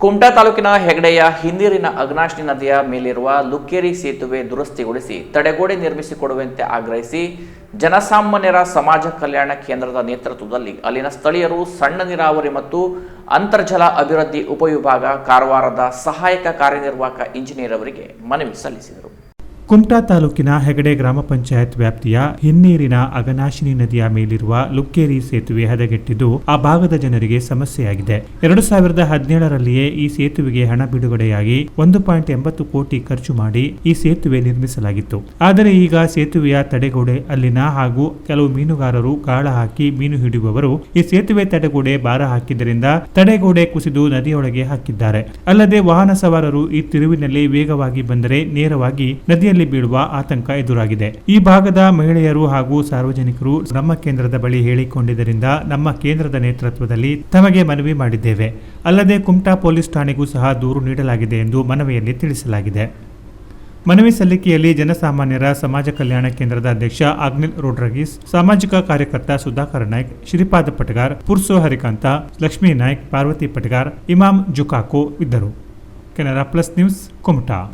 ಕುಮಟಾ ತಾಲೂಕಿನ ಹೆಗಡೆಯ ಹಿನ್ನೀರಿನ ಅಗ್ನಾಶ್ನಿ ನದಿಯ ಮೇಲಿರುವ ಲುಕ್ಕೇರಿ ಸೇತುವೆ ದುರಸ್ತಿಗೊಳಿಸಿ ತಡೆಗೋಡೆ ನಿರ್ಮಿಸಿಕೊಡುವಂತೆ ಆಗ್ರಹಿಸಿ ಜನಸಾಮಾನ್ಯರ ಸಮಾಜ ಕಲ್ಯಾಣ ಕೇಂದ್ರದ ನೇತೃತ್ವದಲ್ಲಿ ಅಲ್ಲಿನ ಸ್ಥಳೀಯರು ಸಣ್ಣ ನೀರಾವರಿ ಮತ್ತು ಅಂತರ್ಜಲ ಅಭಿವೃದ್ಧಿ ಉಪವಿಭಾಗ ಕಾರವಾರದ ಸಹಾಯಕ ಕಾರ್ಯನಿರ್ವಾಹಕ ಇಂಜಿನಿಯರ್ ಅವರಿಗೆ ಮನವಿ ಸಲ್ಲಿಸಿದರು. ಕುಮಟಾ ತಾಲೂಕಿನ ಹೆಗಡೆ ಗ್ರಾಮ ಪಂಚಾಯತ್ ವ್ಯಾಪ್ತಿಯ ಹಿನ್ನೀರಿನ ಅಗನಾಶಿನಿ ನದಿಯ ಮೇಲಿರುವ ಲುಕ್ಕೇರಿ ಸೇತುವೆ ಹದಗೆಟ್ಟಿದ್ದು ಆ ಭಾಗದ ಜನರಿಗೆ ಸಮಸ್ಯೆಯಾಗಿದೆ. ಎರಡು ಸಾವಿರದ ಹದಿನೇಳರಲ್ಲಿಯೇ ಈ ಸೇತುವೆಗೆ ಹಣ ಬಿಡುಗಡೆಯಾಗಿ ಒಂದು ಪಾಯಿಂಟ್ ಎಂಬತ್ತು ಕೋಟಿ ಖರ್ಚು ಮಾಡಿ ಈ ಸೇತುವೆ ನಿರ್ಮಿಸಲಾಗಿತ್ತು. ಆದರೆ ಈಗ ಸೇತುವೆಯ ತಡೆಗೋಡೆ ಅಲ್ಲಿನ ಹಾಗೂ ಕೆಲವು ಮೀನುಗಾರರು ಗಾಳ ಹಾಕಿ ಮೀನು ಹಿಡಿಯುವವರು ಈ ಸೇತುವೆ ತಡೆಗೋಡೆ ಭಾರ ಹಾಕಿದ್ದರಿಂದ ತಡೆಗೋಡೆ ಕುಸಿದು ನದಿಯೊಳಗೆ ಹಾಕಿದ್ದಾರೆ. ಅಲ್ಲದೆ ವಾಹನ ಸವಾರರು ಈ ತಿರುವಿನಲ್ಲಿ ವೇಗವಾಗಿ ಬಂದರೆ ನೇರವಾಗಿ ನದಿಯಲ್ಲಿ ಬೀಳುವ ಆತಂಕ ಎದುರಾಗಿದೆ. ಈ ಭಾಗದ ಮಹಿಳೆಯರು ಹಾಗೂ ಸಾರ್ವಜನಿಕರು ನಮ್ಮ ಕೇಂದ್ರದ ಬಳಿ ಹೇಳಿಕೊಂಡಿದ್ದರಿಂದ ನಮ್ಮ ಕೇಂದ್ರದ ನೇತೃತ್ವದಲ್ಲಿ ತಮಗೆ ಮನವಿ ಮಾಡಿದ್ದೇವೆ. ಅಲ್ಲದೆ ಕುಮಟಾ ಪೊಲೀಸ್ ಠಾಣೆಗೂ ಸಹ ದೂರು ನೀಡಲಾಗಿದೆ ಎಂದು ಮನವಿಯಲ್ಲಿ ತಿಳಿಸಲಾಗಿದೆ. ಮನವಿ ಸಲ್ಲಿಕೆಯಲ್ಲಿ ಜನಸಾಮಾನ್ಯರ ಸಮಾಜ ಕಲ್ಯಾಣ ಕೇಂದ್ರದ ಅಧ್ಯಕ್ಷ ಅಗ್ನಿಲ್ ರೋಡ್ರಗೀಸ್, ಸಾಮಾಜಿಕ ಕಾರ್ಯಕರ್ತ ಸುಧಾಕರ್ ನಾಯ್ಕ್, ಶ್ರೀಪಾದ ಪಟಗಾರ್, ಪುರ್ಸೋ ಹರಿಕಾಂತ, ಲಕ್ಷ್ಮೀ ನಾಯ್ಕ್, ಪಾರ್ವತಿ ಪಟಗಾರ್, ಇಮಾಮ್ ಜುಕಾಕೋ ಇದ್ದರು. Canara plus news, Kumta.